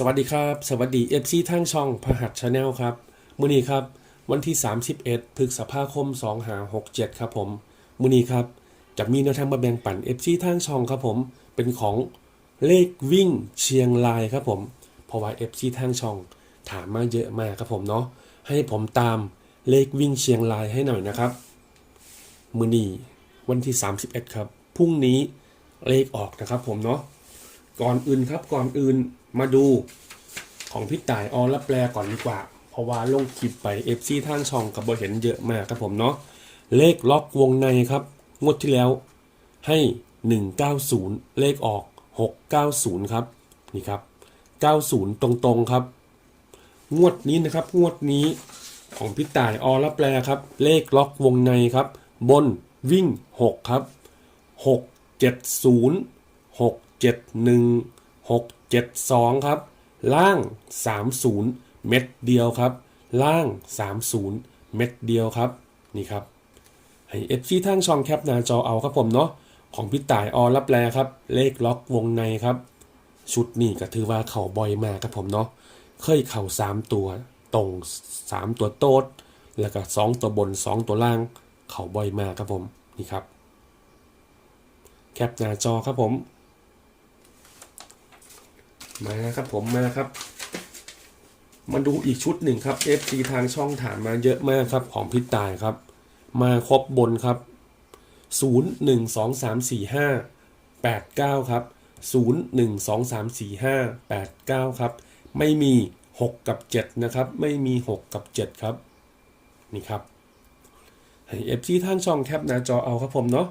สวัสดีครับ สวัสดี FC ทั้งช่องพหัสชาแนลครับ มื้อนี้ครับ วันที่ 31พฤษภาคม 2567 ครับผม มื้อนี้ครับ จะมีแนวทางมาแบ่งปัน FC ทั้งช่องครับผม เป็นของเลขวิ่งเชียงรายครับผม เพราะว่า FC ทั้งช่องถามมาเยอะมากครับผมเนาะ ให้ผมตามเลขวิ่งเชียงรายให้หน่อยนะครับ มื้อนี้วันที่ 31 ครับ พรุ่งนี้เลขออกนะครับผมเนาะ ก่อนอื่นครับ ก่อนอื่น มาดูของพี่ต่ายออรับแปลก่อนดีกว่า เพราะว่าลงคลิปไป FC ท่านช่องกับบเห็นเยอะมากครับผมเนาะเลขล็อกวงในครับ งวดที่แล้วให้ 190 เลขออก 690 ครับ นี่ครับ 90 ตรงๆครับ งวดนี้นะครับ งวดนี้ของพี่ต่ายออรับแปลครับ เลขล็อกวงในครับ บนวิ่ง 6 ครับ 6 7 672 ครับ ล่าง 30 เม็ดเดียวครับ ล่าง 30 เม็ดเดียวครับ นี่ครับ ให้เอฟซีทางช่องแคปหน้าจอเอาครับผมเนาะ ของพี่ต่ายอรับแลครับ เลขล็อกวงในครับ ชุดนี้ก็ถือว่าเข่าบ่อยมากครับผมเนาะ เคยเข่าสามตัวตรงสามตัวโต๊ด แล้วก็สองตัวบนสองตัวล่าง เข่าบ่อยมากครับผม นี่ครับ แคปหน้าจอครับผม มาครับผมมาครับ มาดูอีกชุดหนึ่งครับ FC ทางช่องถามมาเยอะมากครับของพี่ตายครับ มาครบบนครับ 0 1 2 3 4 5 8 9 ครับ 0 1 2 3 4 5 8 9 ครับ ไม่มี 6 กับ 7 นะครับ ไม่มี 6 กับ 7 ครับ นี่ครับให้ FC ทางช่องแคปหน้าจอเอาครับผมเนาะ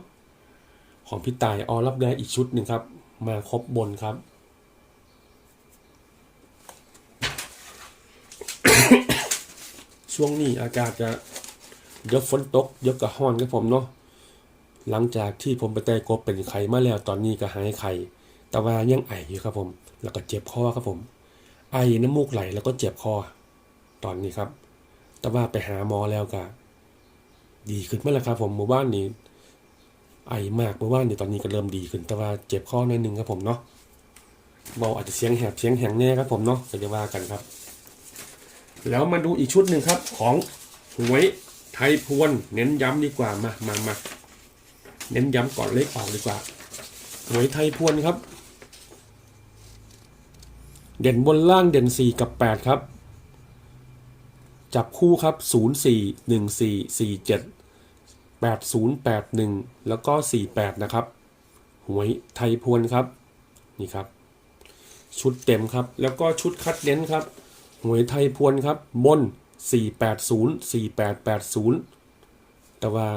ของพี่ตายออรับได้อีกชุดหนึ่งครับ มาครบบนครับ ช่วงนี้อากาศจะเดี๋ยวฝนตกเดี๋ยวก็ห้อนครับผมเนาะหลังจากที่ผมไปแต่กบเป็นไข้มาแล้วตอนนี้ก็หายไข้แต่ว่ายังไออยู่ครับผม แล้วก็เจ็บคอครับผม ไอน้ำมูกไหลแล้วก็เจ็บคอ ตอนนี้ครับ แต่ว่าไปหาหมอแล้วก็ดีขึ้นเมื่อไรครับผมหมู่บ้านนี้ ไอมากหมู่บ้านนี้ตอนนี้ก็เริ่มดีขึ้น แต่ว่าเจ็บคอหน่อยนึงครับผมเนาะเบาอาจจะเสียงแหบเสียงแหงแน่ครับผมเนาะก็จะว่ากันครับ แล้วมาดูอีกชุดหนึ่งครับของหวยไทยพวนเน้นย้ำดีกว่ามามามาเน้นย้ำก่อนเลขออกดีกว่าหวยไทยพวนครับ เด่นบนล่างเด่นสี่กับแปดครับ จับคู่ครับศูนย์สี่หนึ่งสี่สี่เจ็ดแปดศูนย์แปดหนึ่งแล้วก็สี่แปดนะครับ หวยไทยพวนครับ นี่ครับ ชุดเต็มครับ แล้วก็ชุดคัดเน้นครับ หวยไทยพวนครับ บน 480 4880 แต่ว่า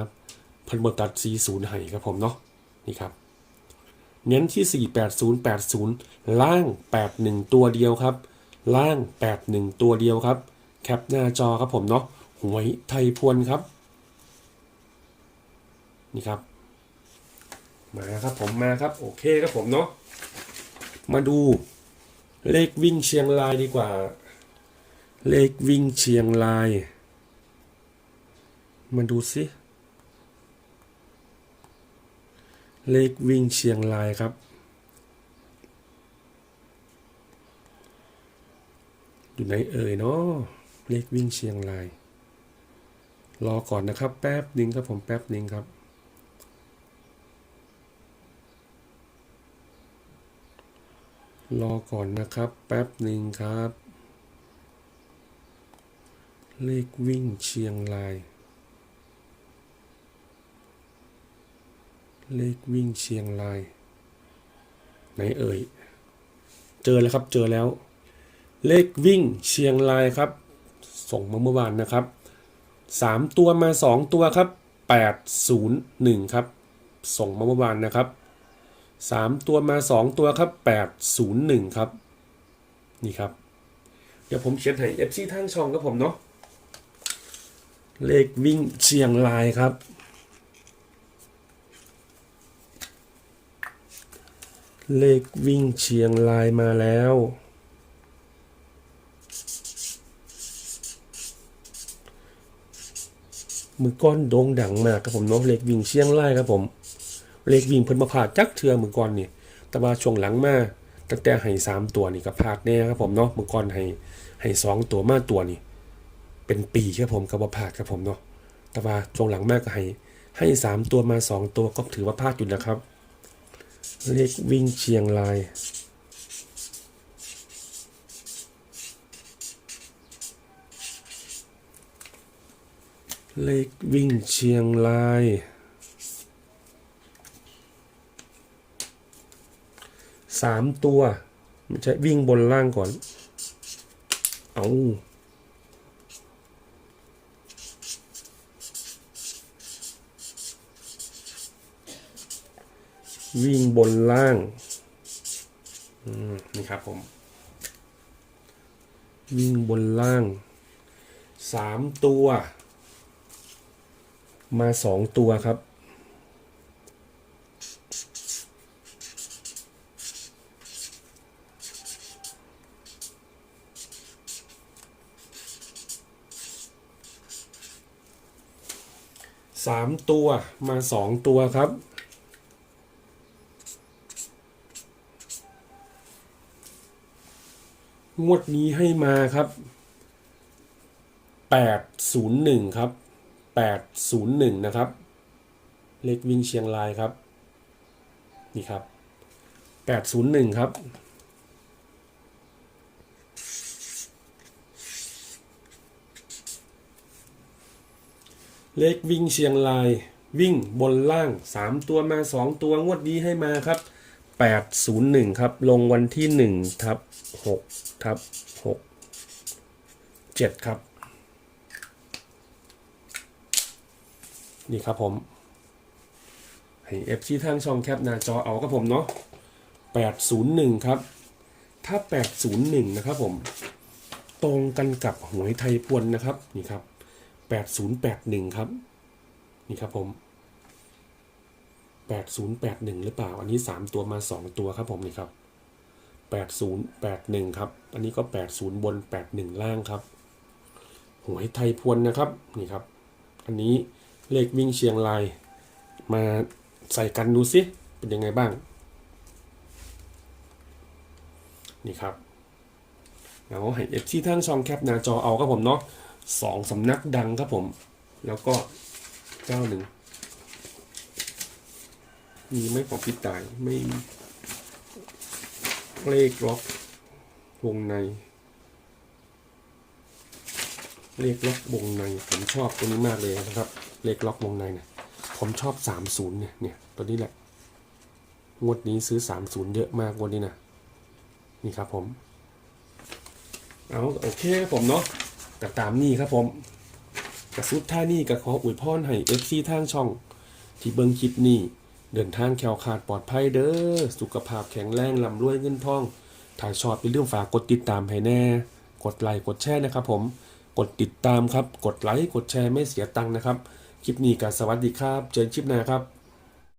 พันบตัด 40ให้ครับผมเนาะนี่ครับ เน้นที่ 48080 ล่าง 81 ตัวเดียวครับ ล่าง 81 ตัวเดียวครับ แคปหน้าจอครับผมเนาะหวยไทยพวนครับ นี่ครับ มาครับผมมาครับ โอเคครับผมเนาะมาดูเลขวิ่งเชียงรายดีกว่า เลขวิ่งเชียงราย มาดูสิ เลขวิ่งเชียงรายครับ อยู่ไหนเอ่ยเนาะเลขวิ่งเชียงราย รอก่อนนะครับ แป๊บหนึ่งครับผมแป๊บหนึ่งครับรอก่อนนะครับ แป๊บหนึ่งครับ เลขวิ่งเชียงราย เลขวิ่งเชียงราย ไหนเอ่ย เจอแล้วครับ เจอแล้ว เลขวิ่งเชียงรายครับ ส่งมาเมื่อวานนะครับสามตัวมาสองตัวครับแปดศูนย์หนึ่งครับ ส่งมาเมื่อวานนะครับสามตัวมาสองตัวครับแปดศูนย์หนึ่งครับ นี่ครับ เดี๋ยวผมเขียนให้เอฟซีทั้งช่องครับผมเนาะ เลขวิ่งเชียงรายครับ เลขวิ่งเชียงรายมาแล้ว มือก้อนโด่งดังมากครับผมเนาะเลขวิ่งเชียงรายครับผม เลขวิ่งเพิ่นมาผ่าจักเทือมือก่อนนี่แต่ว่าช่วงหลังมาตั้งแต่ให้สามตัวนี่ก็พลาดแน่ครับผมเนาะมือก่อนให้ให้สองตัวมาตัวนี่ เป็นปีครับผมก็บ่พลาดครับผมเนาะแต่ว่าช่วงหลังแมากก็ให้ให้สามตัวมาสองตัวก็ถือว่าพลาดอยู่นะครับเลขวิ่งเชียงรายเลขวิ่งเชียงราย สามตัว ไม่ใช่วิ่งบนล่างก่อน เอา วิ่งบนล่างอืมนี่ครับผม วิ่งบนล่างสามตัว มาสองตัวครับ สามตัวมาสองตัวครับ งวดนี้ให้มาครับแปดศูนย์หนึ่งครับแปดศูนย์หนึ่งนะครับ เลขวิ่งเชียงรายครับ นี่ครับแปดศูนย์หนึ่งครับเลขวิ่งเชียงราย วิ่งบนล่างสามตัวมาสองตัวงวดนี้ให้มาครับ แปดศูนย์หนึ่งครับ ลงวันที่หนึ่งทับหกทับหกเจ็ดครับ นี่ครับผม ให้เอฟซีทางช่องแคปหน้าจอเอาครับผมเนาะ801 ครับ ถ้า 801 นะครับผม ตรงกันกับหวยไทยพวนนะครับ นี่ครับ 8081 ครับ นี่ครับผม 8081 หรือเปล่า อันนี้ 3 ตัวมา 2 ตัวครับผมนี่ครับ 8081 ครับ อันนี้ก็ 80 บน 81 ล่างครับ หวยไทยพวนนะครับ นี่ครับ อันนี้เลขวิ่งเชียงราย มาใส่กันดูสิเป็นยังไงบ้าง นี่ครับแล้วให้เอฟซีทั้งช่องแคปหน้าจอเอาครับผมเนาะสองสำนักดังครับผม แล้วก็เจ้าหนึ่ง มีไม่ของพี่ตายไม่มีเลขล็อกวงใน เลขล็อกวงใน ผมชอบตัวนี้มากเลยนะครับ เลขล็อกวงในเนี่ยผมชอบ 30 เนี่ยเนี่ยตัวนี้แหละ งวดนี้ซื้อ 30 เยอะมากงวดนี้นะนี่ครับผม เอาโอเคครับผมเนาะแต่ตามนี่ครับผมกระสุดท่านี่ก็ขออวยพรให้เอฟซีทางช่อง ที่เบิ่งคลิปนี้ เดินทางแคล้วคลาดปลอดภัยเด้อ สุขภาพแข็งแรงลำรวยเงินทอง ถ้าชอบอย่าลืมฝากกดติดตามให้แน่ กดไลค์กดแชร์นะครับผม กดติดตามครับ กดไลค์กดแชร์ไม่เสียตังค์นะครับ คลิปนี้ก็สวัสดีครับ เจอกันคลิปหน้าครับ